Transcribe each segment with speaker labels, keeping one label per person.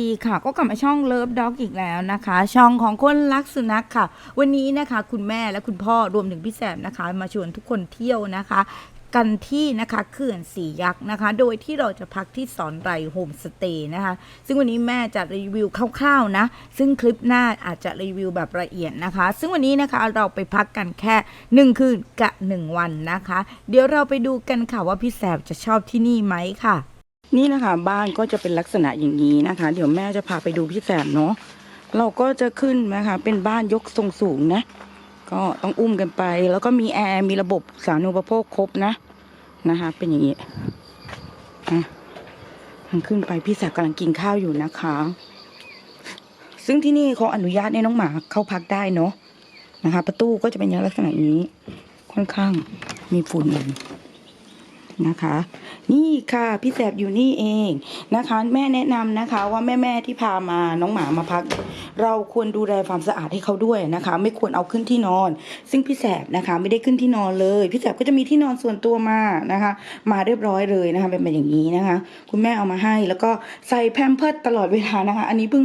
Speaker 1: ดีค่ะก็กลับมาช่องเลิฟด็อกอีกแล้วนะคะ ช่องของคนรักสุนัขค่ะ วันนี้นะคะคุณแม่และคุณพ่อรวมถึงพี่แสบนะคะ มาชวนทุกคนเที่ยวนะคะ กันที่นะคะเขื่อนสียักษ์นะคะ โดยที่เราจะพักที่สอนไรโฮมสเตย์นะคะ ซึ่งวันนี้แม่จะรีวิวคร่าวๆนะ ซึ่งคลิปหน้าอาจจะรีวิวแบบละเอียดนะคะ ซึ่งวันนี้นะคะเราไปพักกันแค่หนึ่งคืนกับหนึ่งวันนะคะ เดี๋ยวเราไปดูกันค่ะว่าพี่แสบจะชอบที่นี่ไหมค่ะ นี่นะคะ บ้านก็จะเป็นลักษณะอย่างนี้นะคะ เดี๋ยวแม่จะพาไปดูพี่แสบเนาะเราก็จะขึ้นนะคะเป็นบ้านยกทรงสูงนะ ก็ต้องอุ้มกันไป แล้วก็มีแอร์มีระบบสาธารณูปโภคครบนะนะคะ เป็นอย่างนี้อะทางขึ้นไปพี่แสบกำลังกินข้าวอยู่นะคะ ซึ่งที่นี่เขาอนุญาตให้น้องหมาเข้าพักได้เนาะนะคะ ประตูก็จะเป็นอย่างลักษณะนี้ ค่อนข้างมีฝุ่นนะคะ นี่ค่ะพี่แสบอยู่นี่เองนะคะ แม่แนะนำนะคะ ว่าแม่แม่ที่พามาน้องหมามาพัก เราควรดูแลความสะอาดให้เขาด้วยนะคะ ไม่ควรเอาขึ้นที่นอน ซึ่งพี่แสบนะคะ ไม่ได้ขึ้นที่นอนเลย พี่แสบก็จะมีที่นอนส่วนตัวมานะคะ มาเรียบร้อยเลยนะคะเป็นแบบอย่างนี้นะคะ คุณแม่เอามาให้ แล้วก็ใส่แพมเพิร์ดตลอดเวลานะคะ อันนี้เพิ่ง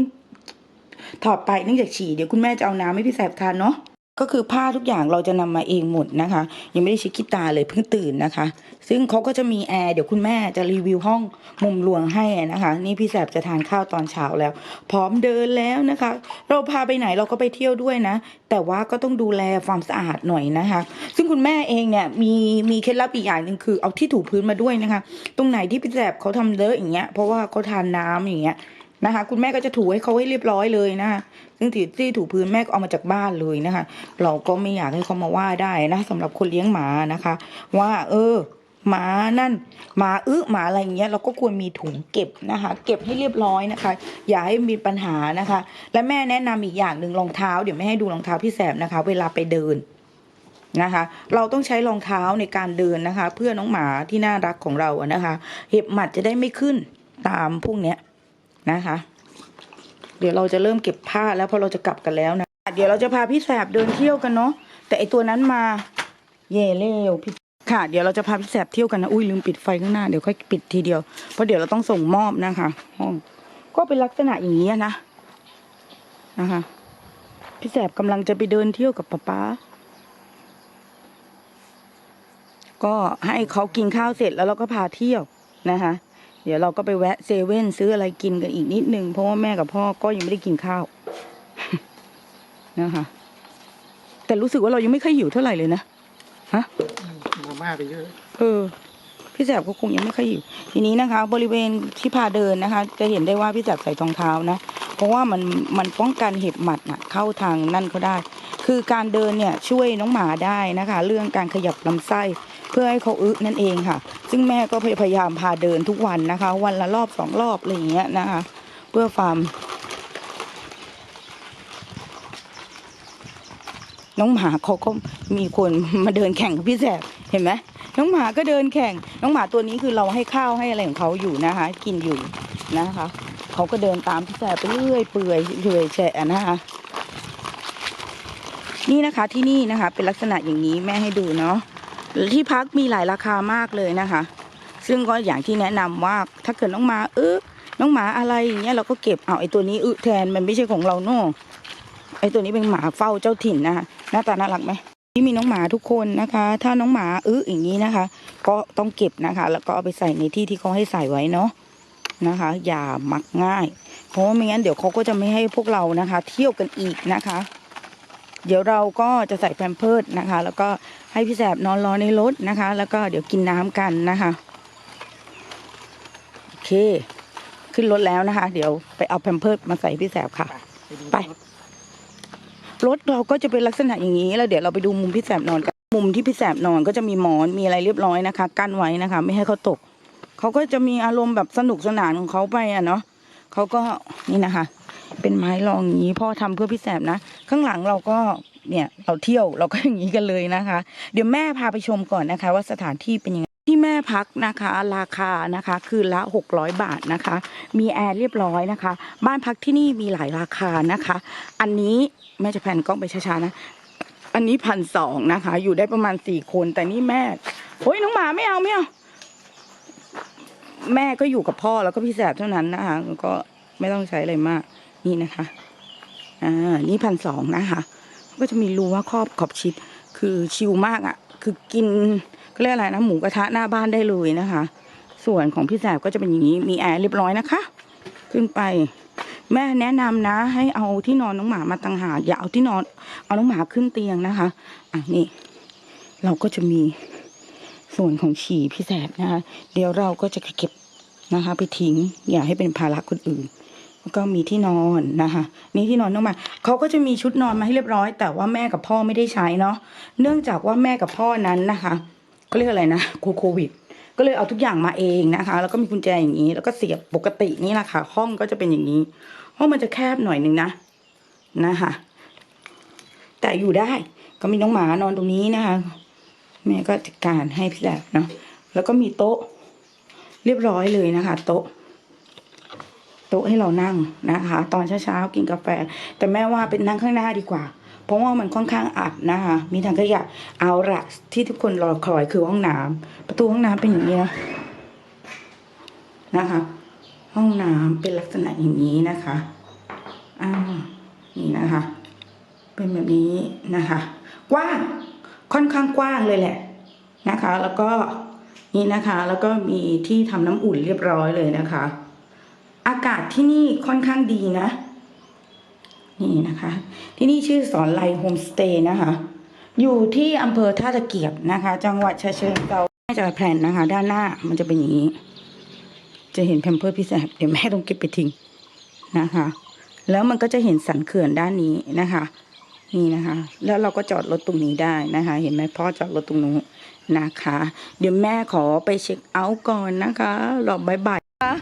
Speaker 1: ถอดไปเนื่องจากฉี่เดี๋ยวคุณแม่จะเอาน้ำให้พี่แสบทานเนาะ ก็คือผ้าทุกอย่างเราจะนำมาเองหมดนะคะ ยังไม่ได้เช็คขี้ตาเลยเพิ่งตื่นนะคะ ซึ่งเขาก็จะมีแอร์เดี๋ยวคุณแม่จะรีวิวห้องมุมลวงให้นะคะ นี่พี่แสบจะทานข้าวตอนเช้าแล้ว พร้อมเดินแล้วนะคะ เราพาไปไหนเราก็ไปเที่ยวด้วยนะ แต่ว่าก็ต้องดูแลความสะอาดหน่อยนะคะ ซึ่งคุณแม่เองเนี่ยมีมีเคล็ดลับอีกอย่างหนึ่งคือเอาที่ถูพื้นมาด้วยนะคะ ตรงไหนที่พี่แสบเขาทำเลอะอย่างเงี้ยเพราะว่าเขาทานน้ำอย่างเงี้ย นะคะ คุณแม่ก็จะถูให้เขาให้เรียบร้อยเลยนะคะซึ่งที่ที่ถูพื้นแม่ก็เอามาจากบ้านเลยนะคะ เราก็ไม่อยากให้เขามาว่าได้นะสำหรับคนเลี้ยงหมานะคะ ว่า เออหมานั่นหมาอึหมาอะไรอย่างเงี้ยเราก็ควรมีถุงเก็บนะคะ เก็บให้เรียบร้อยนะคะ อย่าให้มีปัญหานะคะ และแม่แนะนำอีกอย่างหนึ่งรองเท้าเดี๋ยวแม่ให้ดูรองเท้าพี่แสบนะคะ เวลาไปเดินนะคะ เราต้องใช้รองเท้าในการเดินนะคะ เพื่อน้องหมาที่น่ารักของเราอะนะคะ เห็บหมัดจะได้ไม่ขึ้นตามพวกเนี้ย นะคะ เดี๋ยวเราจะเริ่มเก็บผ้าแล้วพราะเราจะกลับกันแล้วนะ เดี๋ยวเราจะพาพี่แสบเดินเที่ยวกันเนาะแต่ไอตัวนั้นมาเย่เร็วพี่ค่ะ เดี๋ยวเราจะพาพี่แสบเที่ยวกันนะอุ้ยลืมปิดไฟข้างหน้าเดี๋ยวค่อยปิดทีเดียวเพราะเดี๋ยวเราต้องส่งมอบนะคะ ห้อง ก็เป็นลักษณะอย่างนี้นะนะคะพี่แสบกำลังจะไปเดินเที่ยวกับป๊าป๊าก็ให้เขากินข้าวเสร็จแล้วเราก็พาเที่ยวนะคะ เดี๋ยวเราก็ไปแวะเซเว่นซื้ออะไรกินกันอีกนิดนึง เพราะว่าแม่กับพ่อก็ยังไม่ได้กินข้าวนะคะแต่รู้สึกว่าเรายังไม่ค่อยหิวเท่าไหร่เลยนะฮะ
Speaker 2: มาม่าไปเยอะ
Speaker 1: เออพี่แสบก็คงยังไม่ค่อยหิวทีนี้นะคะ บริเวณที่พาเดินนะคะ จะเห็นได้ว่าพี่แสบใส่รองเท้านะเพราะว่ามันมันป้องกันเห็บหมัดนะเข้าทางนั่นเขาได้ คือการเดินเนี่ยช่วยน้องหมาได้นะคะ เรื่องการขยับลำไส้ เพื่อให้เขาอึนั่นเองค่ะ ซึ่งแม่ก็พยายามพาเดินทุกวันนะคะ วันละรอบสองรอบอะไรอย่างเงี้ยนะคะ เพื่อความน้องหมาเขาก็มีคนมาเดินแข่งกับพี่แสบเห็นไหมน้องหมาก็เดินแข่ง น้องหมาตัวนี้คือเราให้ข้าวให้อะไรของเขาอยู่นะคะ กินอยู่นะคะ เขาก็เดินตามพี่แสบไปเรื่อยเปื่อยเรื่อยแฉะนะคะ นี่นะคะที่นี่นะคะ เป็นลักษณะอย่างนี้แม่ให้ดูเนาะ ที่พักมีหลายราคามากเลยนะคะ ซึ่งก็อย่างที่แนะนำว่าถ้าเกิดน้องหมาเออน้องหมาอะไรอย่างเงี้ยเราก็เก็บเอาไอ้ตัวนี้อึแทนมันไม่ใช่ของเราเนาะไอ้ตัวนี้เป็นหมาเฝ้าเจ้าถิ่นนะคะหน้าตาน่ารักไหมที่มีน้องหมาทุกคนนะคะ ถ้าน้องหมาอึอย่างนี้นะคะ ก็ต้องเก็บนะคะ แล้วก็เอาไปใส่ในที่ที่เขาให้ใส่ไว้เนาะนะคะ อย่ามักง่าย เพราะว่าไม่งั้นเดี๋ยวเขาก็จะไม่ให้พวกเรานะคะ เที่ยวกันอีกนะคะ เดี๋ยวเราก็จะใส่แพมเพิร์ดนะคะ แล้วก็ให้พี่แสบนอนรอในรถนะคะ แล้วก็เดี๋ยวกินน้ำกันนะคะโอเค ขึ้นรถแล้วนะคะ เดี๋ยวไปเอาแพมเพิร์ดมาใส่พี่แสบค่ะ ไปรถเราก็จะเป็นลักษณะอย่างนี้ แล้วเดี๋ยวเราไปดูมุมพี่แสบนอนกันมุมที่พี่แสบนอนก็จะมีหมอนมีอะไรเรียบร้อยนะคะ กั้นไว้นะคะ ไม่ให้เขาตกเขาก็จะมีอารมณ์แบบสนุกสนานของเขาไปอะเนาะเขาก็นี่นะคะ เป็นไม้รองอย่างนี้พ่อทำเพื่อพี่แสบนะ ข้างหลังเราก็เนี่ยเราเที่ยวเราก็อย่างนี้กันเลยนะคะ เดี๋ยวแม่พาไปชมก่อนนะคะ ว่าสถานที่เป็นยังไงที่แม่พักนะคะราคานะคะคืนละ 600 บาทนะคะ มีแอร์เรียบร้อยนะคะ บ้านพักที่นี่มีหลายราคานะคะ อันนี้แม่จะแผ่นกล้องไปช้าๆนะ อันนี้พันสองนะคะ อยู่ได้ประมาณสี่คน แต่นี่แม่โอ้ยน้องหมาไม่เอาไม่เอาแม่ก็อยู่กับพ่อแล้วก็พี่แสบเท่านั้นนะคะก็
Speaker 2: ไม่ต้องใช้อะไรมาก นี่นะคะ อ่า นี่พันสองนะคะ ก็จะมีรั้วครอบขอบชิด คือชิลมากอะ่ะ คือกินก็เรียกอะไรนะ หมูกระทะหน้าบ้านได้เลยนะคะ ส่วนของพี่แสบก็จะเป็นอย่างนี้ มีแอร์เรียบร้อยนะคะ ขึ้นไป แม่แนะนำนะ ให้เอาที่นอนน้องหมามาต่างหากอย่าเอาที่นอน เอาน้องหมาขึ้นเตียงนะคะ อะนี่ เราก็จะมีส่วนของฉี่พี่แสบนะคะ เดี๋ยวเราก็จะเก็บนะคะ ไปทิ้ง อย่าให้เป็นภาระคนอื่น แล้วก็มีที่นอนนะคะนี่ที่นอนน้องหมาเขาก็จะมีชุดนอนมาให้เรียบร้อย แต่ว่าแม่กับพ่อไม่ได้ใช้เนาะเนื่องจากว่าแม่กับพ่อนั้นนะคะเขาเรียกอะไรนะโควิด ก็เลยเอาทุกอย่างมาเองนะคะ แล้วก็มีกุญแจอย่างนี้ แล้วก็เสียบปกตินี่แหละค่ะ ห้องก็จะเป็นอย่างนี้ ห้องมันจะแคบหน่อยหนึ่งนะนะคะแต่อยู่ได้ก็มีน้องหมานอนตรงนี้นะคะแม่ก็จัดการให้พี่แหลบเนาะแล้วก็มีโต๊ะเรียบร้อยเลยนะคะ โต๊ะ โต๊ะให้เรานั่งนะคะ ตอนเช้าๆกินกาแฟ แต่แม่ว่าเป็นนั่งข้างหน้าดีกว่า เพราะว่ามันค่อนข้างอับนะคะ มีทางขยะเอาละที่ทุกคนรอคอยคือห้องน้ำประตูห้องน้ำเป็นอย่างนี้นะนะคะ ห้องน้ำเป็นลักษณะอย่างนี้นะคะอ่านี่นะคะ เป็นแบบนี้นะคะ กว้างค่อนข้างกว้างเลยแหละนะคะ แล้วก็นี่นะคะ แล้วก็มีที่ทำน้ำอุ่นเรียบร้อยเลยนะคะ อากาศที่นี่ค่อนข้างดีนะ นี่นะคะ ที่นี่ชื่อสอนไลโฮมสเตย์นะคะ อยู่ที่อำเภอท่าตะเกียบนะคะ จังหวัดฉะเชิงเทราแม่จะแผนนะคะ ด้านหน้ามันจะเป็นอย่างนี้ จะเห็นแพมเพิร์พี่แสบเดี๋ยวแม่ต้องเก็บไปทิ้งนะคะ แล้วมันก็จะเห็นสันเขื่อนด้านนี้นะคะนี่นะคะ แล้วเราก็จอดรถตรงนี้ได้นะคะ เห็นไหมพ่อจอดรถตรงนู้นนะคะ เดี๋ยวแม่ขอไปเช็คเอาท์ก่อนนะคะรอบายบายนะ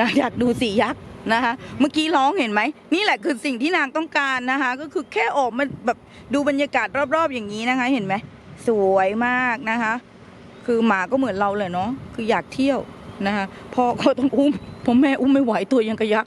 Speaker 2: นะอยากดูสียักษ์นะคะ เมื่อกี้ร้องเห็นไหม นี่แหละคือสิ่งที่นางต้องการนะคะ ก็คือแค่ออกมาแบบดูบรรยากาศรอบๆอย่างนี้นะคะ เห็นไหมสวยมากนะคะ คือหมาก็เหมือนเราเลยเนาะคืออยากเที่ยวนะคะพ่อก็ต้องอุ้มพ่อแม่อุ้มไม่ไหวตัวยังกระยัก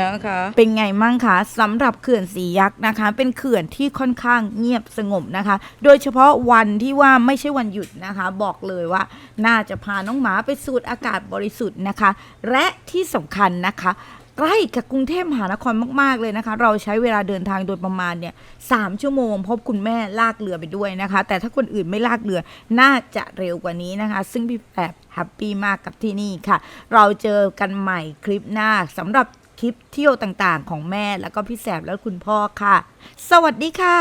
Speaker 2: นะคะ เป็นไงมั่งคะสำหรับเขื่อนสียักษ์นะคะ เป็นเขื่อนที่ค่อนข้างเงียบสงบนะคะ โดยเฉพาะวันที่ว่าไม่ใช่วันหยุดนะคะ บอกเลยว่า น่าจะพาน้องหมาไปสูดอากาศบริสุทธิ์นะคะ และที่สำคัญนะคะใกล้กับกรุงเทพมหานครมาก ๆ เลยนะคะ เราใช้เวลาเดินทางโดยประมาณเนี่ยสามชั่วโมงพราะคุณแม่ลากเรือไปด้วยนะคะ แต่ถ้าคนอื่นไม่ลากเรือน่าจะเร็วกว่านี้นะคะ ซึ่งพี่แอบแฮปปี้มากกับที่นี่ค่ะ เราเจอกันใหม่คลิปหน้าสำหรับ คลิปเที่ยวต่างๆ ของแม่แล้วก็พี่แสบและคุณพ่อค่ะ สวัสดีค่ะ